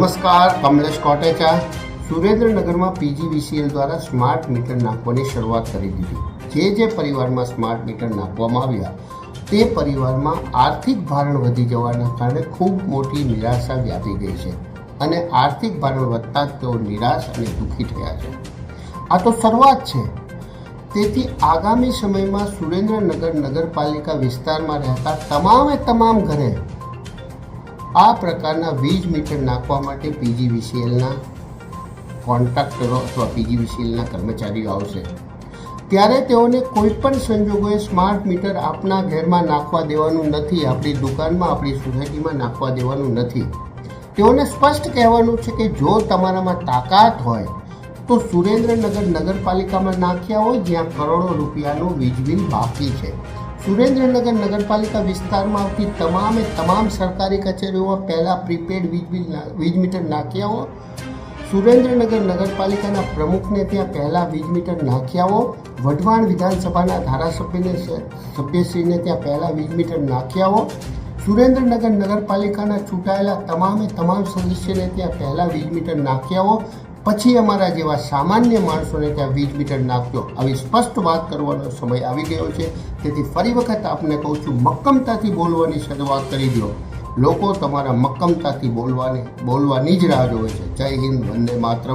કમલેશ કોટેચા. સુરેન્દ્રનગરમાં પીજીવીસીએલ દ્વારા smart meter નાખવાની શરૂઆત કરી દીધી. જે જે પરિવારમાં સ્માર્ટ મીટર નાખવામાં આવ્યા, તે પરિવારમાં આર્થિક ભારણ વધી જવાના કારણે ખૂબ મોટી નિરાશા વ્યાપી ગઈ છે અને આર્થિક ભારણ વધતા જ તેઓ નિરાશ અને દુઃખી થયા છે. આ તો શરૂઆત છે. તેથી આગામી સમયમાં સુરેન્દ્રનગર નગરપાલિકા વિસ્તારમાં રહેતા તમામે તમામ ઘરે આ પ્રકારના વીજ મીટર નાખવા માટે પીજીવીસીએલના કોન્ટ્રાક્ટરો અથવા પીજીવીસીએલના કર્મચારીઓ આવશે. ત્યારે તેઓને કોઈ પણ સંજોગોએ સ્માર્ટ મીટર આપના ઘરમાં નાખવા દેવાનું નથી, આપણી દુકાનમાં, આપણી સોસાયટીમાં નાખવા દેવાનું નથી. તેઓને સ્પષ્ટ કહેવાનું છે કે જો તમારામાં તાકાત હોય, તો સુરેન્દ્રનગર નગરપાલિકામાં નાખ્યા હોય જ્યાં કરોડો રૂપિયાનું વીજ બિલ બાકી છે. સુરેન્દ્રનગર નગરપાલિકા વિસ્તારમાં આવતી તમામે તમામ સરકારી કચેરીઓમાં પહેલાં પ્રીપેડ વીજ બિલ વીજ મીટર નાખ્યા હો સુરેન્દ્રનગર નગરપાલિકાના પ્રમુખને ત્યાં પહેલાં વીજ મીટર નાખ્યા હો વઢવાણ વિધાનસભાના ધારાસભ્યને સભ્યશ્રીને ત્યાં પહેલાં વીજ મીટર નાખ્યા હો સુરેન્દ્રનગર નગરપાલિકાના ચૂંટાયેલા તમામે તમામ સદસ્યને ત્યાં પહેલાં વીજ મીટર નાખ્યા હો પછી અમારા જેવા સામાન્ય માણસોને ત્યાં વીજ મીટર નાખજો આવી સ્પષ્ટ વાત કરવાનો સમય આવી ગયો છે. તેથી ફરી વખત આપને કહું છું, મક્કમતાથી બોલવાની શરૂઆત કરી દો. લોકો તમારા મક્કમતાથી બોલવાની બોલવાની જ રાહ જોવે છે. જય હિન્દ, વંદે માતરમ.